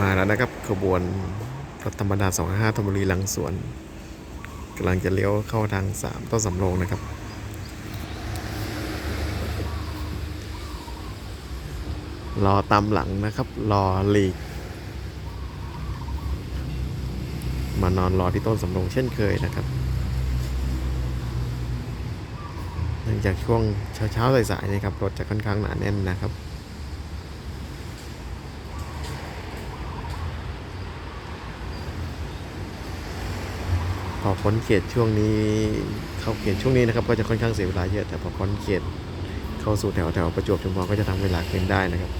มาแล้วนะครับขบวนรถธรรมดา 25ธนบุรีหลังสวนกำลังจะเลี้ยวเข้าทาง 3 ต้นสำโรงนะครับ รอตามหลังนะครับ รอหลีก มานอนรอที่ต้นสำโรงเช่นเคยนะครับเนื่องจากช่วงเช้าๆสายๆนะครับรถจะค่อนข้างหนาแน่นนะครับ พอพ้นเขตช่วงนี้เข้าเขตช่วงนี้นะครับ ก็จะค่อนข้างเสียเวลาเยอะแต่พอพ้นเขตเข้าสู่แถวแถวประจวบชุมพรก็จะทำเวลาขึ้นได้นะครับ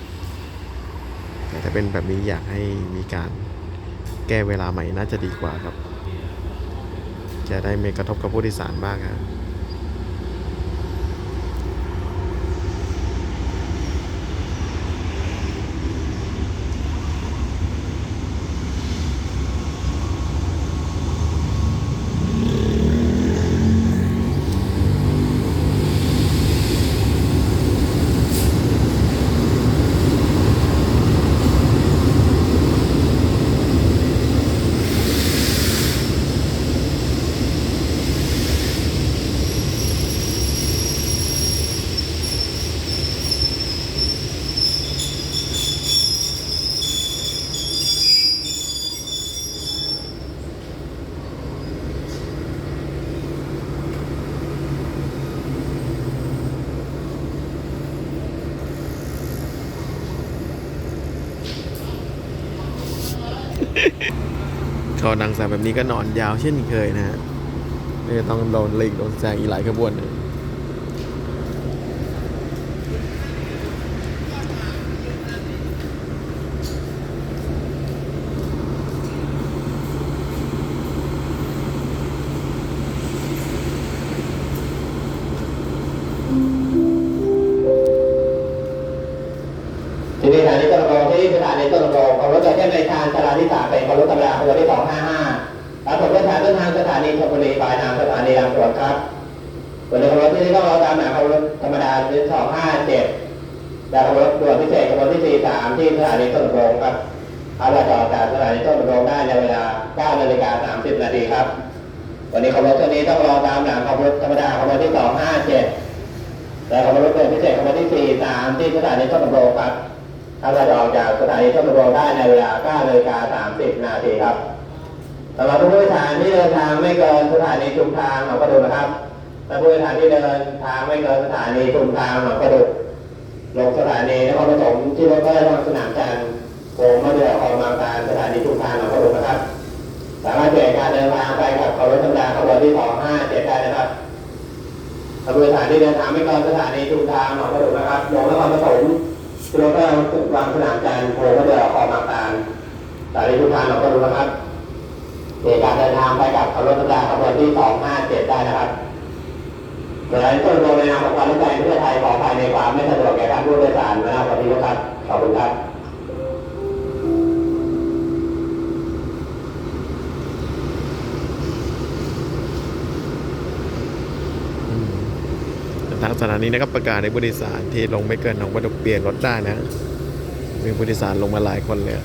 แต่ถ้าเป็นแบบนี้อยากให้มีการแก้เวลาใหม่น่าจะดีกว่าครับ จะได้ไม่กระทบกับผู้โดยสารมากครับ เขาดังสายแบบนี้ก็นอนยาวเช่นเคยนะฮะไม่ต้องโดนเลิงโดนแซงอีกหลายขบวนเลยที่นี่สถานีต้นรองที่สถานีต้นรองของรถจะเช่นในทางสถานีสามเป็นของรถธรรมดาของรถที่สองห้าห้าแล้วผมรถทางต้นทางสถานีชลบุรีปลายทางสถานีรังสวนครับส่วนในของรถที่นี่ต้องรอตามหาของรถธรรมดาที่สองห้าเจ็ดและของรถด่วนพิเศษของรถที่สี่สามที่สถานีต้นรองครับเอาละจอดจากสถานีต้นรองได้ในเวลา9นาฬิกา30นาทีครับ วันนี้ของรถตัวนี้ต้องรอตามหลังของรถธรรมดาของรถที่สองห้าเจ็ดแต่ของรถเมล์พิเศษของวันที่4 3ที่สถานีต้นตำโรงครับ ถ้าเราจะออกจากสถานีต้นตำโรงได้ในเวลา9นาฬิกา30 นาทีครับสำหรับผู้โดยสารที่เดินทางไม่เกินสถานีชุมทางหนองประดุกนะครับและผู้โดยสารที่เดินทางไม่เกินสถานีชุมทางหนองประดุกลงสถานีนครปฐมที่รถไฟทางสนามจันทร์โค้งมาเดือของบางการสถานีชุมทางหนองประดุกนะครับ สามารถเปลี่ยนการเดินทางไปกับขบวนธรรมดาขบวนที่257ได้นะครับขบวนสถานที่เดินทางไม่เกินสถานีชุมทางหนองประดุกนะครับลงนครปฐม กิโลเมตรวางสนามจันทร์โพก็เดือองบางตาลสถานีชุมทางเราก็รู้นะครับเหตุการเดินทางไปกับขบวนรรมดาขบวนที่257ได้นะครับเหมือนต้นโดในนามของความรู้ใจเพื่อไทยขอภายในความไม่สะดวกแก่ท่านผู้โดยสาร สถานีนะครับประกาศในผู้โดยสารที่ลงไม่เกินหนองประดุกเปลี่ยนรถได้นะ มีผู้โดยสารลงมาหลายคนเลย